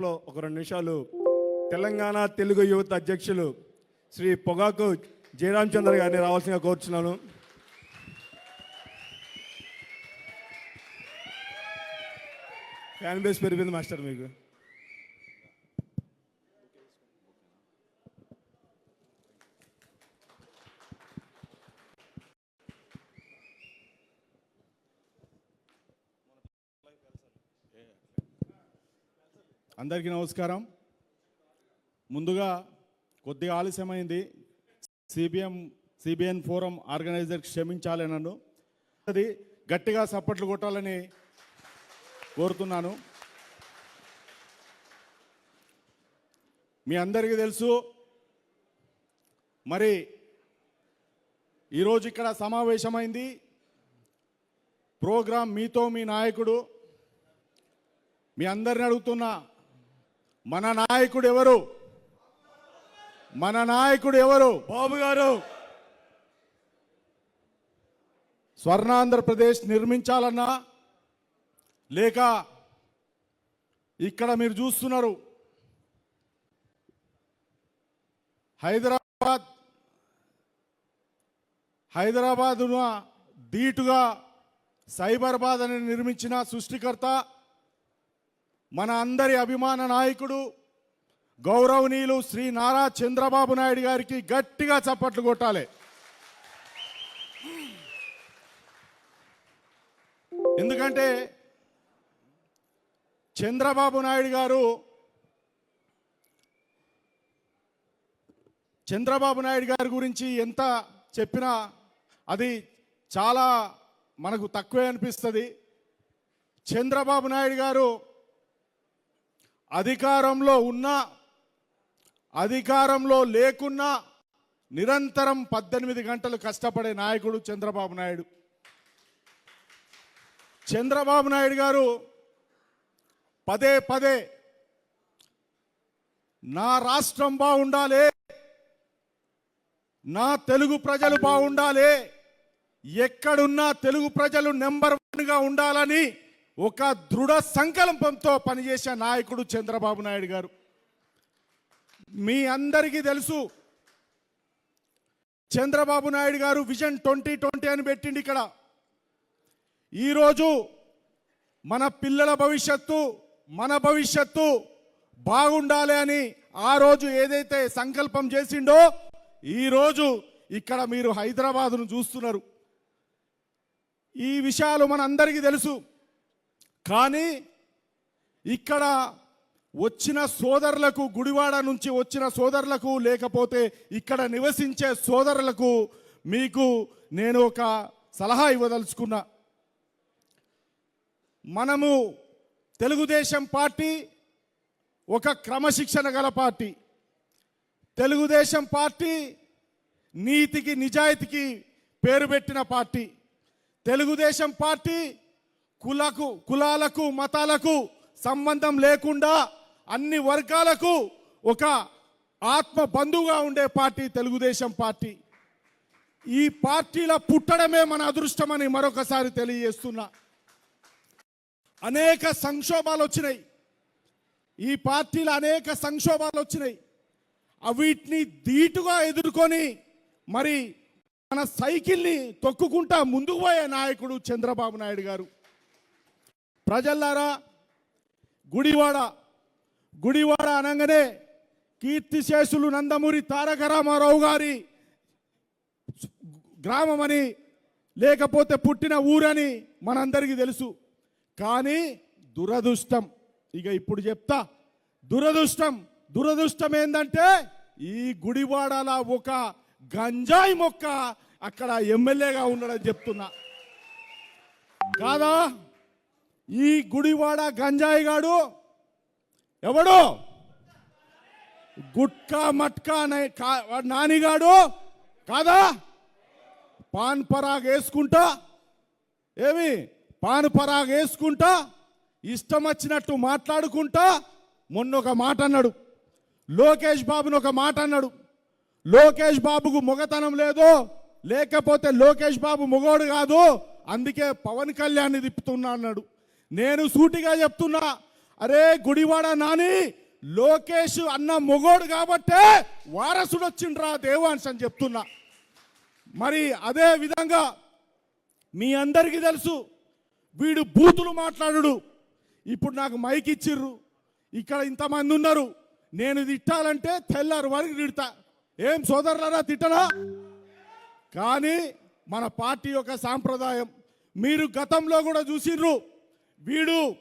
గ్యాప్లో ఒక రెండు నిమిషాలు. తెలంగాణ తెలుగు యువత అధ్యక్షులు శ్రీ పొగాకు జయరామచంద్ర గారిని రావాల్సిందిగా కోరుచున్నాను. ఫ్యాన్ బేస్ పెరిగింది మాస్టర్ మీకు. అందరికీ నమస్కారం. ముందుగా కొద్దిగా ఆలస్యమైంది. సిబిఎం సిబిఎన్ ఫోరం ఆర్గనైజర్ క్షమించాలి నన్ను. అది గట్టిగా సప్పట్లు కొట్టాలని కోరుతున్నాను. మీ అందరికీ తెలుసు మరి ఈరోజు ఇక్కడ సమావేశమైంది ప్రోగ్రాం మీతో మీ నాయకుడు. మీ అందరిని అడుగుతున్నా మన నాయకుడు ఎవరు? మన నాయకుడు ఎవరు? బాబు గారు. స్వర్ణాంధ్రప్రదేశ్ నిర్మించాలన్నా లేక ఇక్కడ మీరు చూస్తున్నారు హైదరాబాద్ హైదరాబాదున ధీటుగా సైబరాబాద్ అని నిర్మించిన సృష్టికర్త మన అందరి అభిమాన నాయకుడు గౌరవనీయులు శ్రీ నారా చంద్రబాబు నాయుడు గారికి గట్టిగా చప్పట్లు కొట్టాలి. ఎందుకంటే చంద్రబాబు నాయుడు గారు చంద్రబాబు నాయుడు గారి గురించి ఎంత చెప్పినా అది చాలా మనకు తక్కువే అనిపిస్తుంది. చంద్రబాబు నాయుడు గారు అధికారంలో ఉన్నా అధికారంలో లేకున్నా నిరంతరం పద్దెనిమిది గంటలు కష్టపడే నాయకుడు చంద్రబాబు నాయుడు. చంద్రబాబు నాయుడు గారు పదే పదే నా రాష్ట్రం బాగుండాలి నా తెలుగు ప్రజలు బాగుండాలి ఎక్కడున్నా తెలుగు ప్రజలు నెంబర్ వన్గా ఉండాలని ఒక దృఢ సంకల్పంతో పనిచేసే నాయకుడు చంద్రబాబు నాయుడు గారు. మీ అందరికీ తెలుసు చంద్రబాబు నాయుడు గారు విజన్ ట్వంటీ ట్వంటీ అని పెట్టిండి ఇక్కడ. ఈరోజు మన పిల్లల భవిష్యత్తు మన భవిష్యత్తు బాగుండాలి అని ఆ రోజు ఏదైతే సంకల్పం చేసిండో ఈరోజు ఇక్కడ మీరు హైదరాబాదును చూస్తున్నారు. ఈ విషయాలు మన అందరికీ తెలుసు. కానీ ఇక్కడ వచ్చిన సోదరులకు గుడివాడ నుంచి వచ్చిన సోదరులకు లేకపోతే ఇక్కడ నివసించే సోదరులకు మీకు నేను ఒక సలహా ఇవ్వదలుచుకున్నా. మనము తెలుగుదేశం పార్టీ ఒక క్రమశిక్షణ గల పార్టీ. తెలుగుదేశం పార్టీ నీతికి నిజాయితీకి పేరు పెట్టిన పార్టీ. తెలుగుదేశం పార్టీ కులకు కులాలకు మతాలకు సంబంధం లేకుండా అన్ని వర్గాలకు ఒక ఆత్మ బంధువుగా ఉండే పార్టీ తెలుగుదేశం పార్టీ. ఈ పార్టీల పుట్టడమే మన అదృష్టమని మరొకసారి తెలియజేస్తున్నా. అనేక సంక్షోభాలు వచ్చినాయి. ఈ పార్టీలో అనేక సంక్షోభాలు వచ్చినాయి. వీటిని ధీటుగా ఎదుర్కొని మరి మన సైకిల్ని తొక్కుకుంటా ముందుకు పోయే నాయకుడు చంద్రబాబు నాయుడు గారు. ప్రజల్లారా గుడివాడ గుడివాడ అనగానే కీర్తిశేషులు నందమూరి తారక రామారావు గారి గ్రామమని లేకపోతే పుట్టిన ఊరని మనందరికీ తెలుసు. కానీ దురదృష్టం ఇక ఇప్పుడు చెప్తా దురదృష్టం దురదృష్టం ఏంటంటే ఈ గుడివాడల ఒక గంజాయి మొక్క అక్కడ ఎమ్మెల్యేగా ఉండడం చెప్తున్నా. కాదా? ఈ గుడివాడ గంజాయి గాడు ఎవడు? గుట్కా మట్కా అనే కా- నానిగాడు కాదా? పాన్ పరాగ్ వేసుకుంటా? ఏమి? పాన్ పరాగ్ వేసుకుంటా? ఇష్టం వచ్చినట్టు మాట్లాడుకుంటా? మొన్న ఒక మాట అన్నాడు. లోకేష్ బాబుని ఒక మాట అన్నాడు. లోకేష్ బాబుకు మొగతనం లేదు. లేకపోతే లోకేష్ బాబు మొగోడు కాదు. అందుకే పవన్ కళ్యాణ్ తిప్పుతున్నా అన్నాడు. నేను సూటిగా చెప్తున్నా అరే గుడివాడ నాని లోకేష్ అన్న మొగోడు కాబట్టే వారసుడు వచ్చిండ్రా దేవాన్స్ అని చెప్తున్నా. మరి అదే విధంగా మీ అందరికీ తెలుసు వీడు బూతులు మాట్లాడు ఇప్పుడు నాకు మైక్ ఇచ్చిర్రు ఇక్కడ ఇంతమంది ఉన్నారు నేను తిట్టాలంటే తెల్లారు వరకు తిడతా. ఏం సోదరులారా తిట్టనా? కానీ మన పార్టీ యొక్క సాంప్రదాయం మీరు గతంలో కూడా చూసిర్రు వీడు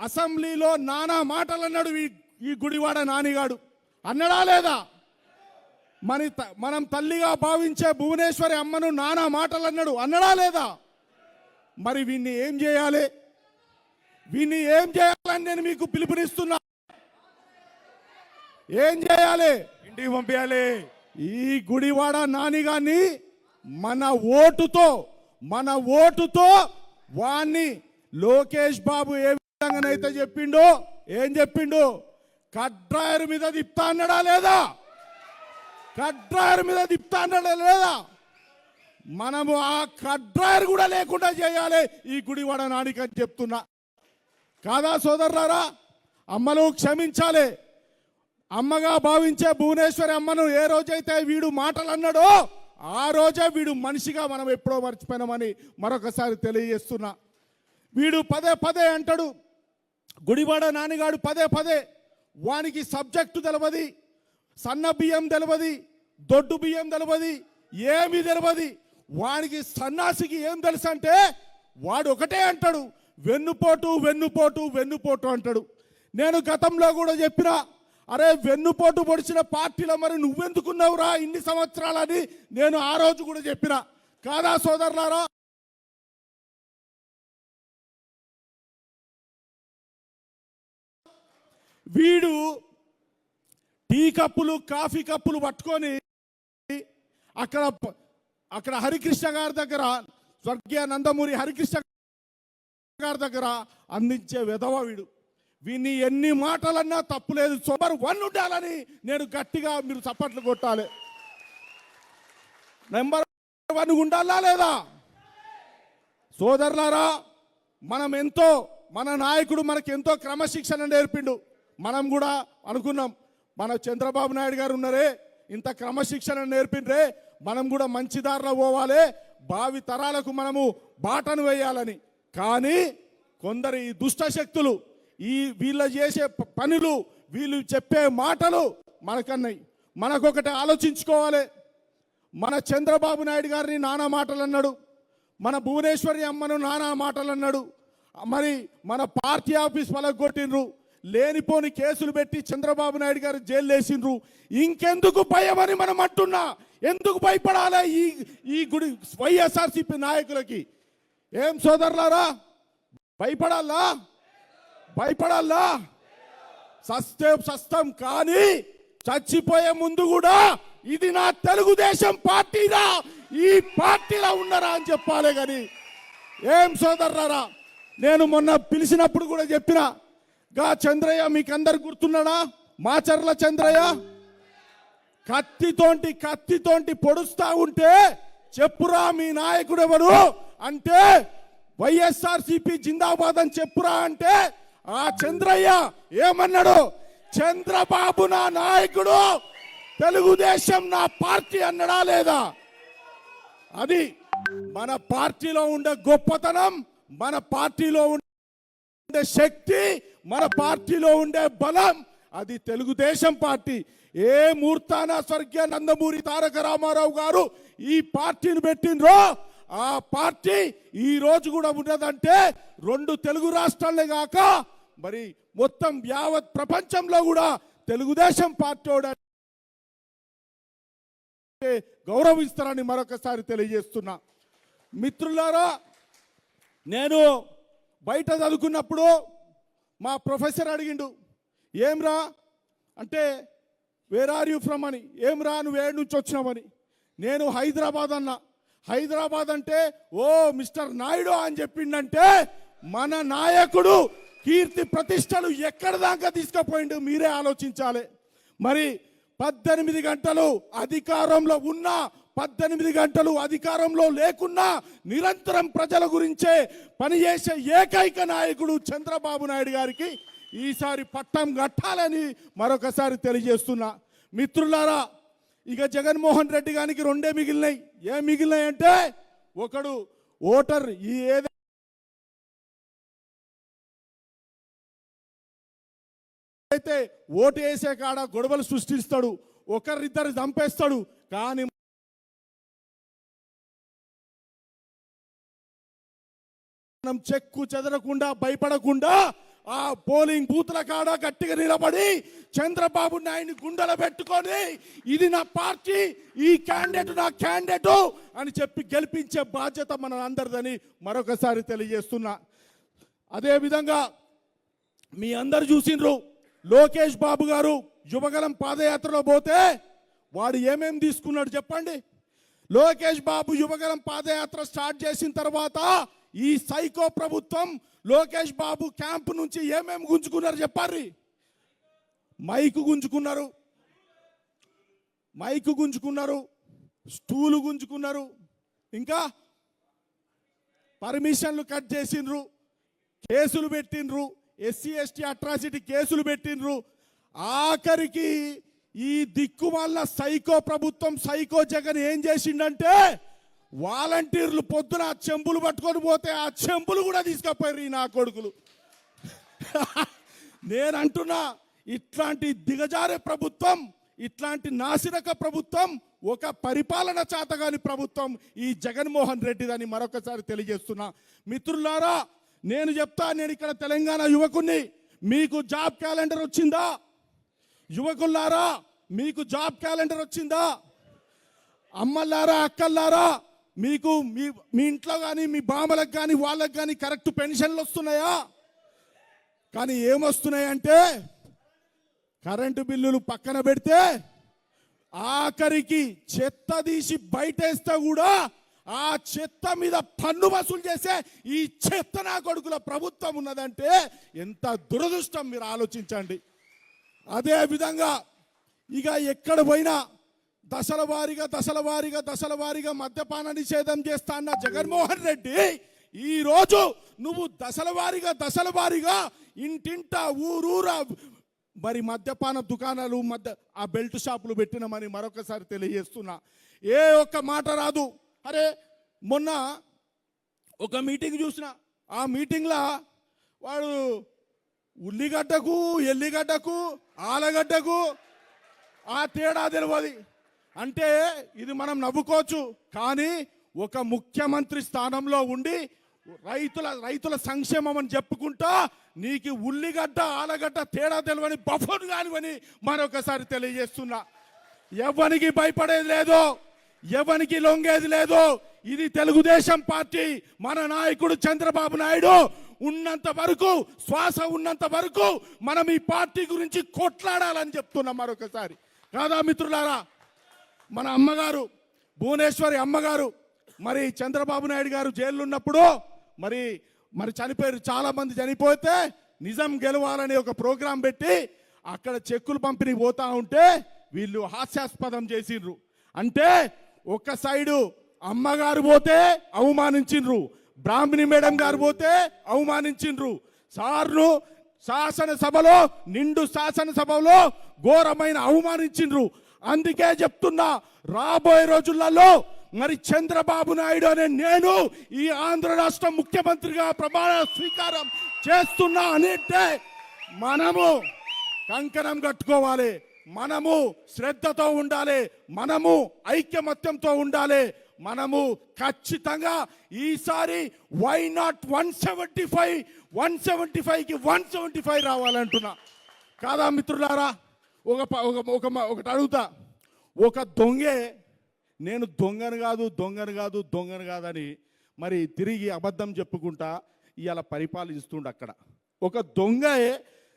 అసెంబ్లీలో నానా మాటలు అన్నాడు ఈ- గుడివాడ నానిగాడు. అన్నడా లేదా? మన మనం తల్లిగా భావించే భువనేశ్వరి అమ్మను నానా మాటలు అన్నాడు అన్నడా లేదా? మరి వీన్ని ఏం చేయాలి? వీన్ని ఏం చేయాలని నేను మీకు పిలుపునిస్తున్నా. ఏం చేయాలి? ఇంటికి పంపించాలి ఈ గుడివాడ నానిగాన్ని మన ఓటుతో మన ఓటుతో వాణ్ణి లోకేష్ బాబు ఏ విధంగానైతే చెప్పిండో ఏం చెప్పిండు? కడ్రాయర్ మీద తిప్తా అన్నాడా లేదా? కడ్రాయర్ మీద తిప్తా అన్నాడా లేదా? మనము ఆ కడ్రాయర్ కూడా లేకుండా చేయాలి. ఈ గుడివాడ నానికి అని చెప్తున్నా. కాదా సోదరులారా? అమ్మలు క్షమించాలి. అమ్మగా భావించే భువనేశ్వరి అమ్మను ఏ రోజైతే వీడు మాటలు అన్నాడో ఆ రోజే వీడు మనిషిగా మనం ఎప్పుడో మర్చిపోయినామని మరొకసారి తెలియజేస్తున్నా. వీడు పదే పదే అంటాడు. గుడివాడ నానిగాడు పదే పదే వానికి సబ్జెక్టు తెలవది సన్న బియ్యం తెలవది దొడ్డు బియ్యం తెలవది ఏమి తెలవది. వానికి సన్నాసికి ఏం తెలుసు అంటే వాడు ఒకటే అంటాడు. వెన్నుపోటు వెన్నుపోటు వెన్నుపోటు అంటాడు. నేను గతంలో కూడా చెప్పిన అరే వెన్నుపోటు పొడిచిన పార్టీలో మరి నువ్వెందుకున్నావురా ఇన్ని సంవత్సరాలని నేను ఆ రోజు కూడా చెప్పిన. కాదా సోదరులారా? వీడు టీ కప్పులు కాఫీ కప్పులు పట్టుకొని అక్కడ అక్కడ హరికృష్ణ గారి దగ్గర స్వర్గీయ నందమూరి హరికృష్ణ గారి దగ్గర అందించే విధవ వీడు. వీని ఎన్ని మాటలన్నా తప్పులేదు సూపర్ వన్ ఉండాలని నేను గట్టిగా మీరు చప్పట్లు కొట్టాలి. నెంబర్ వన్ ఉండాలా లేదా? సోదరులారా మనం ఎంతో మన నాయకుడు మనకి ఎంతో క్రమశిక్షణ నేర్పిండు. మనం కూడా అనుకున్నాం మన చంద్రబాబు నాయుడు గారు ఉన్నారే ఇంత క్రమశిక్షణ నేర్పిండ్రే మనం కూడా మంచి దారిలో పోవాలి భావి తరాలకు మనము బాటను వేయాలని. కానీ కొందరు ఈ దుష్ట శక్తులు ఈ వీళ్ళ చేసే పనులు వీళ్ళు చెప్పే మాటలు మనకన్నాయి. మనకొకటి ఆలోచించుకోవాలి. మన చంద్రబాబు నాయుడు గారిని నానా మాటలు అన్నాడు మన భువనేశ్వరి అమ్మను నానా మాటలు అన్నాడు మరి మన పార్టీ ఆఫీస్ కొట్టిండ్రు లేనిపోని కేసులు పెట్టి చంద్రబాబు నాయుడు గారు జైలు వేసిండ్రు ఇంకెందుకు భయమని మనం అంటున్నా? ఎందుకు భయపడాలి ఈ ఈ గుడి వైఎస్ఆర్సిపి నాయకులకి? ఏం సోదరులారా? భయపడాలా? భయపడాలా? సస్తే సస్తం కానీ చచ్చిపోయే ముందు కూడా ఇది నా తెలుగుదేశం పార్టీరా ఈ పార్టీలో ఉన్నారా అని చెప్పాలి కానీ ఏం సోదరులారా? నేను మొన్న పిలిచినప్పుడు కూడా చెప్పిన గా చంద్రయ్య మీకందరు అందరు గుర్తున్నాడా? మాచర్ల చంద్రయ్య? కత్తితోంటి కత్తితోంటి పొడుస్తా ఉంటే చెప్పురా మీ నాయకుడు ఎవరు అంటే వైఎస్ఆర్ సిపి జిందాబాద్ అని చెప్పురా అంటే ఆ చంద్రయ్య ఏమన్నాడు? చంద్రబాబు నా నాయకుడు తెలుగుదేశం నా పార్టీ అన్నడా లేదా? అది మన పార్టీలో ఉండే గొప్పతనం మన పార్టీలో ఉండే శక్తి మన పార్టీలో ఉండే బలం అది తెలుగుదేశం పార్టీ. ఏ మూర్తాన స్వర్గీయ నందమూరి తారక రామారావు గారు ఈ పార్టీని పెట్టినరో ఆ పార్టీ ఈ రోజు కూడా ఉన్నదంటే రెండు తెలుగు రాష్ట్రాలే కాక మరి మొత్తం యావత్ ప్రపంచంలో కూడా తెలుగుదేశం పార్టీ గౌరవిస్తారని మరొకసారి తెలియజేస్తున్నా. మిత్రులారా నేను బయట చదువుకున్నప్పుడు మా ప్రొఫెసర్ అడిగిండు ఏమ్రా అంటే వేర్ ఆర్ యూ ఫ్రమ్ అని ఏమ్రా నువ్వు ఏడు నుంచి వచ్చినావని నేను హైదరాబాద్ అన్నా. హైదరాబాద్ అంటే ఓ మిస్టర్ నాయుడు అని చెప్పిండంటే మన నాయకుడు కీర్తి ప్రతిష్టలు ఎక్కడి దాకా తీసుకుపోయిండు మీరే ఆలోచించాలి. మరి పద్దెనిమిది గంటలు అధికారంలో ఉన్నా పద్దెనిమిది గంటలు అధికారంలో లేకున్నా నిరంతరం ప్రజల గురించే పనిచేసే ఏకైక నాయకుడు చంద్రబాబు నాయుడు గారికి ఈసారి పట్టం కట్టాలని మరొకసారి తెలియజేస్తున్నా. మిత్రులారా ఇక జగన్మోహన్ రెడ్డి గారికి రెండే మిగిలినాయి. ఏం మిగిలినాయి అంటే ఒకడు ఓటర్ ఈ ఏదైతే అయితే ఓటు వేసే కాడ గొడవలు సృష్టిస్తాడు ఒకరిద్దరు చంపేస్తాడు కానీ మనం చెక్కు చెదరకుండా భయపడకుండా ఆ పోలింగ్ బూత్ల కాడ గట్టిగా నిలబడి చంద్రబాబు నాయుడిని గుండెలు పెట్టుకొని ఇది నా పార్టీ ఈ క్యాండిడేట్ నా క్యాండిడేట్ అని చెప్పి గెలిపించే బాధ్యత మన అందరిదని మరొకసారి తెలియజేస్తున్నా. అదే విధంగా మీ అందరు చూసిండ్రు లోకేష్ బాబు గారు యువగలం పాదయాత్రలో పోతే వాడు ఏమేం తీసుకున్నాడు చెప్పండి? లోకేష్ బాబు యువగలం పాదయాత్ర స్టార్ట్ చేసిన తర్వాత ఈ సైకో ప్రభుత్వం లోకేష్ బాబు క్యాంప్ నుంచి ఏమేమి గుంజుకున్నారు చెప్పారు మైకు గుంజుకున్నారు. మైకు గుంజుకున్నారు. స్టూలు గుంజుకున్నారు. ఇంకా పర్మిషన్లు కట్ చేసిండ్రు. కేసులు పెట్టిండ్రు. ఎస్సీ ఎస్టీ అట్రాసిటీ కేసులు పెట్టిండ్రు. ఆఖరికి ఈ దిక్కు వల్ల సైకో ప్రభుత్వం సైకో జగన్ ఏం చేసిండంటే వాలంటీర్లు పొద్దున ఆ చెంబులు పట్టుకొని పోతే ఆ చెంబులు కూడా తీసుకపోయారు ఈ నా కొడుకులు. నేను అంటున్నా ఇట్లాంటి దిగజారే ప్రభుత్వం ఇట్లాంటి నాసిరక ప్రభుత్వం ఒక పరిపాలన చాతగాని ప్రభుత్వం ఈ జగన్మోహన్ రెడ్డిదని మరొకసారి తెలియజేస్తున్నా. మిత్రులారా నేను చెప్తా నేను ఇక్కడ తెలంగాణ యువకుణ్ణి మీకు జాబ్ క్యాలెండర్ వచ్చిందా? యువకుల్లారా మీకు జాబ్ క్యాలెండర్ వచ్చిందా? అమ్మలారా అక్కల్లారా మీకు మీ మీ ఇంట్లో కానీ మీ బామలకు కానీ వాళ్ళకి కానీ కరెక్ట్ పెన్షన్లు వస్తున్నాయా? కానీ ఏమొస్తున్నాయంటే కరెంటు బిల్లులు పక్కన పెడితే ఆఖరికి చెత్త తీసి బయటేస్తే కూడా ఆ చెత్త మీద పన్ను వసూలు చేసే ఈ చెత్త నా కొడుకుల ప్రభుత్వం ఉన్నదంటే ఎంత దురదృష్టం మీరు ఆలోచించండి. అదే విధంగా ఇక ఎక్కడ పోయినా దశల వారీగా దశల వారీగా దశల వారీగా మద్యపాన నిషేధం చేస్తా అన్న జగన్మోహన్ రెడ్డి ఈరోజు నువ్వు దశల వారీగా దశల వారీగా ఇంటింట ఊరూరా మరి మద్యపాన దుకాణాలు మద్య ఆ బెల్ట్ షాపులు పెట్టినామని మరొకసారి తెలియజేస్తున్నా. ఏ ఒక్క మాట రాదు. అరే మొన్న ఒక మీటింగ్ చూసిన. ఆ మీటింగ్లో వాడు ఉల్లిగడ్డకు ఎల్లిగడ్డకు ఆలగడ్డకు ఆ తేడా తెలియదు అంటే ఇది మనం నవ్వుకోవచ్చు కానీ ఒక ముఖ్యమంత్రి స్థానంలో ఉండి రైతుల రైతుల సంక్షేమం అని చెప్పుకుంటా నీకు ఉల్లిగడ్డ ఆలగడ్డ తేడా తెలివని బఫర్ కానివని మరొకసారి తెలియజేస్తున్నా. ఎవరికి భయపడేది లేదు ఎవరికి లొంగేది లేదు. ఇది తెలుగుదేశం పార్టీ మన నాయకుడు చంద్రబాబు నాయుడు ఉన్నంత వరకు శ్వాస ఉన్నంత వరకు మనం ఈ పార్టీ గురించి కొట్లాడాలని చెప్తున్నాం మరొకసారి. కాదా మిత్రులారా? మన అమ్మగారు భువనేశ్వరి అమ్మగారు మరి చంద్రబాబు నాయుడు గారు జైల్లో ఉన్నప్పుడు మరి మరి చనిపోయారు చాలామంది చనిపోతే నిజం గెలవాలని ఒక ప్రోగ్రాం పెట్టి అక్కడ చెక్కులు పంపిణీ పోతా ఉంటే వీళ్ళు హాస్యాస్పదం చేసిండ్రు. అంటే ఒక సైడు అమ్మగారు పోతే అవమానించిండ్రు బ్రాహ్మణి మేడం గారు పోతే అవమానించిండ్రు. సార్ను శాసనసభలో నిండు శాసనసభలో ఘోరమైన అవమానించిండ్రు. అందుకే చెప్తున్నా రాబోయే రోజులలో మరి చంద్రబాబు నాయుడు అనే నేను ఈ ఆంధ్ర రాష్ట్ర ముఖ్యమంత్రిగా ప్రమాణ స్వీకారం చేస్తున్నా అనేటే మనము కంకణం కట్టుకోవాలి మనము శ్రద్ధతో ఉండాలి మనము ఐక్యమత్యంతో ఉండాలి మనము ఖచ్చితంగా ఈసారి why not one seventy five one seventy ఫైవ్కి వన్ సెవెంటీ ఫైవ్ రావాలంటున్నా. కాదా మిత్రులారా? ఒక ప- ఒక ఒక ఒకటి అడుగుతా. ఒక దొంగే నేను దొంగను కాదు దొంగను కాదు దొంగను కాదని మరి తిరిగి అబద్ధం చెప్పుకుంటా ఇవాళ పరిపాలిస్తుండ అక్కడ. ఒక దొంగయే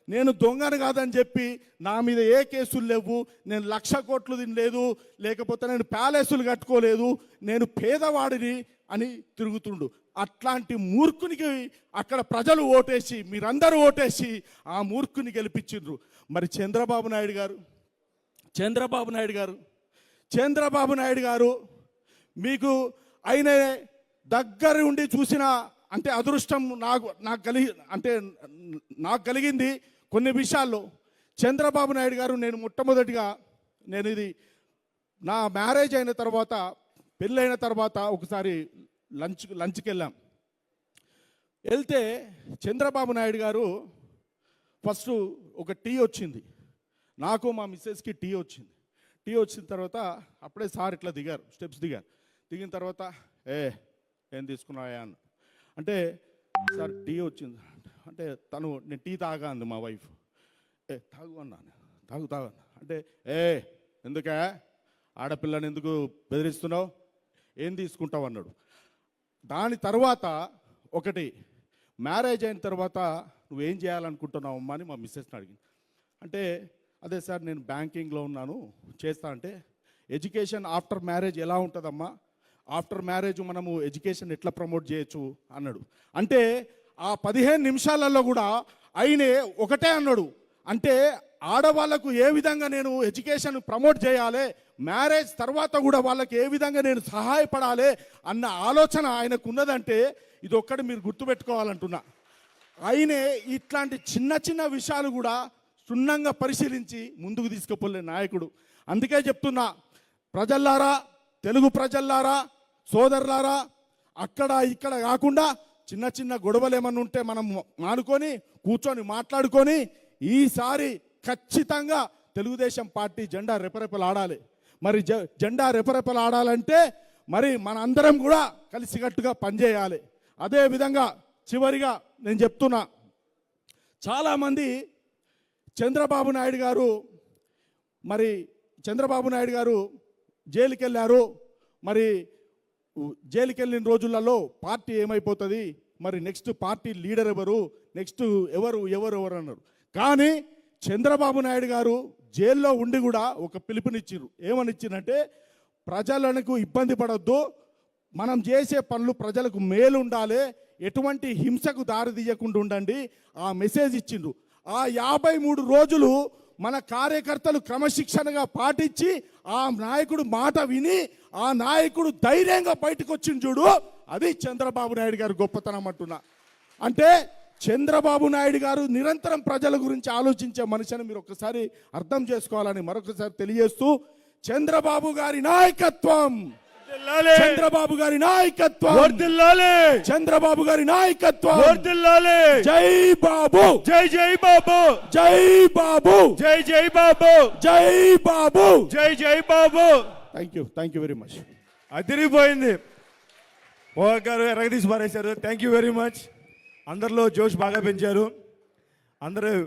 నేను దొంగను కాదని చెప్పి నా మీద ఏ కేసులు లేవు నేను లక్ష కోట్లు తినలేదు లేకపోతే నేను ప్యాలెస్లు కట్టుకోలేదు నేను పేదవాడిని అని తిరుగుతుండు. అట్లాంటి మూర్ఖునికి అక్కడ ప్రజలు ఓటేసి మీరందరూ ఓటేసి ఆ మూర్ఖుని గెలిపించిండ్రు. మరి చంద్రబాబు నాయుడు గారు? చంద్రబాబు నాయుడు గారు? చంద్రబాబు నాయుడు గారు మీకు ఆయన దగ్గర ఉండి చూసిన అంటే అదృష్టం నాకు నాకు కలిగి అంటే నాకు కలిగింది కొన్ని విషయాల్లో. చంద్రబాబు నాయుడు గారు నేను మొట్టమొదటిగా నేను ఇది నా మ్యారేజ్ అయిన తర్వాత పెళ్ళైన తర్వాత ఒకసారి లంచ్ లంచ్కి వెళ్ళాం వెళ్తే చంద్రబాబు నాయుడు గారు ఫస్ట్ ఒక టీ వచ్చింది. నాకు మా మిస్సెస్కి టీ వచ్చింది. టీ వచ్చిన తర్వాత అప్పుడే సార్ ఇట్లా దిగారు స్టెప్స్ దిగారు. దిగిన తర్వాత ఏ ఏం తీసుకున్నాయా అన్న. అంటే సార్ టీ వచ్చింది. అంటే తను నేను టీ తాగా అంది మా వైఫ్. ఏ తాగు అన్నాను తాగు తాగు అంటే ఏ ఎందుకే? ఆడపిల్లని ఎందుకు బెదిరిస్తున్నావు? ఏం తీసుకుంటావు అన్నాడు. దాని తర్వాత ఒకటి మ్యారేజ్ అయిన తర్వాత నువ్వేం చేయాలనుకుంటున్నావు అమ్మా అని మా మిస్సెస్ని అడిగింది. అంటే అదే సార్ నేను బ్యాంకింగ్లో ఉన్నాను చేస్తా అంటే ఎడ్యుకేషన్ ఆఫ్టర్ మ్యారేజ్ ఎలా ఉంటుందమ్మా? ఆఫ్టర్ మ్యారేజ్ మనము ఎడ్యుకేషన్ ఎట్లా ప్రమోట్ చేయొచ్చు? అన్నాడు. అంటే ఆ పదిహేను నిమిషాలలో కూడా ఆయనే ఒకటే అన్నాడు. అంటే ఆడవాళ్ళకు ఏ విధంగా నేను ఎడ్యుకేషన్ ప్రమోట్ చేయాలి? మ్యారేజ్ తర్వాత కూడా వాళ్ళకి ఏ విధంగా నేను సహాయపడాలి అన్న ఆలోచన ఆయనకు ఉన్నదంటే ఇది ఒక్కటి మీరు గుర్తుపెట్టుకోవాలంటున్నా. ఆయనే ఇట్లాంటి చిన్న చిన్న విషయాలు కూడా క్షుణ్ణంగా పరిశీలించి ముందుకు తీసుకుపోలే నాయకుడు. అందుకే చెప్తున్నా ప్రజల్లారా తెలుగు ప్రజల్లారా సోదరులారా అక్కడ ఇక్కడ కాకుండా చిన్న చిన్న గొడవలు ఏమన్నా ఉంటే మనం మానుకొని కూర్చొని మాట్లాడుకొని ఈసారి ఖచ్చితంగా తెలుగుదేశం పార్టీ జెండా రెపరెపలు ఆడాలి మరి జ- జెండా రెపరెపలాడాలంటే మరి మన అందరం కూడా కలిసికట్టుగా పనిచేయాలి. అదే విధంగా చివరిగా నేను చెప్తున్నా చాలామంది చంద్రబాబు నాయుడు గారు మరి చంద్రబాబు నాయుడు గారు జైలుకి వెళ్ళారు మరి జైలుకి వెళ్ళిన రోజులలో పార్టీ ఏమైపోతుంది? మరి నెక్స్ట్ పార్టీ లీడర్ ఎవరు? నెక్స్ట్ ఎవరు ఎవరు ఎవరు అన్నారు. కానీ చంద్రబాబు నాయుడు గారు జైల్లో ఉండి కూడా ఒక పిలుపునిచ్చిర్రు. ఏమని ఇచ్చిరంటే ప్రజలకు ఇబ్బంది పడొద్దు. మనం చేసే పనులు ప్రజలకు మేలు ఉండాలి. ఎటువంటి హింసకు దారి తీయకుండా ఉండండి ఆ మెసేజ్ ఇచ్చిండ్రు. ఆ యాభై మూడు రోజులు మన కార్యకర్తలు క్రమశిక్షణగా పాటించి ఆ నాయకుడు మాట విని ఆ నాయకుడు ధైర్యంగా బయటకు వచ్చింది చూడు. అది చంద్రబాబు నాయుడు గారు గొప్పతనం అంటున్నా. అంటే చంద్రబాబు నాయుడు గారు నిరంతరం ప్రజల గురించి ఆలోచించే మనిషిని మీరు ఒకసారి అర్థం చేసుకోవాలని మరొకసారి తెలియజేస్తూ చంద్రబాబు గారి నాయకత్వం! చంద్రబాబు గారి నాయకత్వం! చంద్రబాబు గారి నాయకత్వం! జై బాబు! జై జై బాబు! జై బాబు! జై జై బాబు! జై బాబు! జై జై Babu! Thank you thank you very much అదిరిపోయింది. మోహన్ గారు ఎరగదీసి పారేశారు. థ్యాంక్ యూ వెరీ మచ్ అందరిలో జోష్ బాగా పెంచారు. అందరూ